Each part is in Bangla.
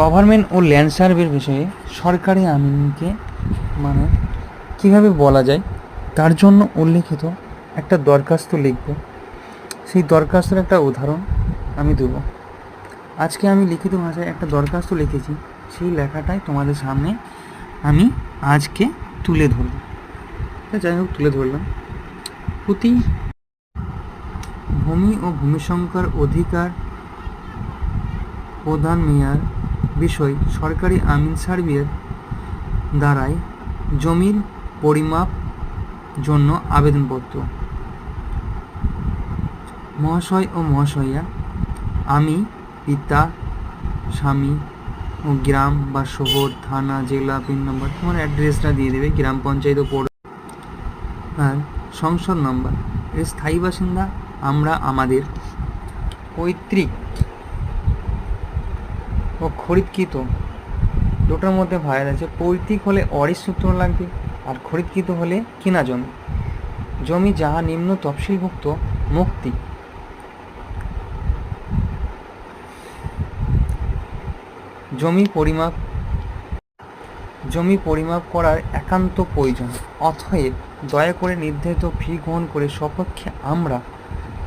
গভর্নমেন্ট ও ল্যান্ড সার্ভের বিষয়ে সরকারি আইনকে মানে কীভাবে বলা যায়, তার জন্য উল্লেখিত একটা দরখাস্ত লিখব। সেই দরখাস্তের একটা উদাহরণ আমি দেব। আজকে আমি লিখিত ভাষায় একটা দরখাস্ত লিখেছি, সেই লেখাটাই তোমাদের সামনে আমি আজকে তুলে ধরব। যাই হোক, তুলে ধরলাম। প্রতি ভূমি ও ভূমিসংখ্যার অধিকার প্রধান মেয়ার বিষয় সরকারি আমিন সার্ভের দ্বারাই জমির পরিমাপ জন্য আবেদনপত্র। মহাশয় ও মহাশয়া আমি, পিতা, স্বামী ও গ্রাম বা শহর, থানা, জেলা, পিন নম্বর, তোমার অ্যাড্রেসটা দিয়ে দেবে, গ্রাম পঞ্চায়েত ও পৌর আর সংসদ নম্বর। এর স্থায়ী বাসিন্দা আমরা, আমাদের পৈতৃক ও খরিদকৃত। দুটোর মধ্যে ভাইরাল আছে পৈতৃক হলে অরিস সূত্র লাগবে আর খরিদকৃত হলে কিনা জমি। জমি যাহা নিম্ন তফসিলভুক্ত, মুক্তি। জমি পরিমাপ জমি পরিমাপ করার একান্ত প্রয়োজন। অতএব দয়া করে নির্ধারিত ফি গ্রহণ করে সপক্ষে আমরা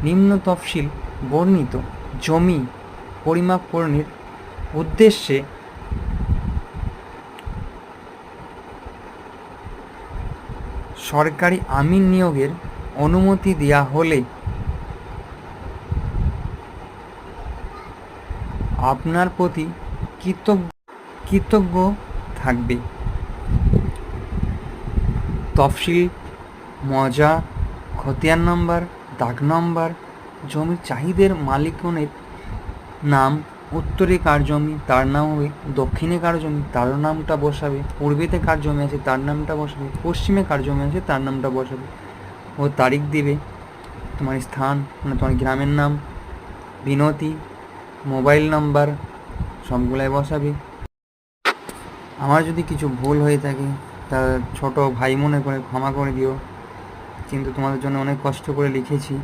নিম্ন তফসিল বর্ণিত জমি পরিমাপকরণের উদ্দেশ্যে সরকারি আমিন নিয়োগের অনুমতি দেওয়া হলে আপনার প্রতি কৃতজ্ঞ কৃতজ্ঞ থাকবে। তফসিল, মজা, খতিয়ান নম্বর, দাগ নম্বর, জমির চাহিদের মালিকনের নাম উত্তরে কার জমি, তার নাম হবে, দক্ষিণে কার জমি, তার নামটা বসাবে, পূর্বেতে কার জমি আছে, তার নামটা বসাবে, পশ্চিমে কার জমি আছে, তার নামটা বসাবে। ও তারিখ দিবে, তোমার স্থান মানে তোমার গ্রামের নাম, বিনতি, মোবাইল নাম্বার, সবগুলাই বসাবে। আমার যদি কিছু ভুল হয়ে থাকে, তা ছোট ভাই মনে করে ক্ষমা করে দিও। কিন্তু তোমাদের জন্য অনেক কষ্ট করে লিখেছি।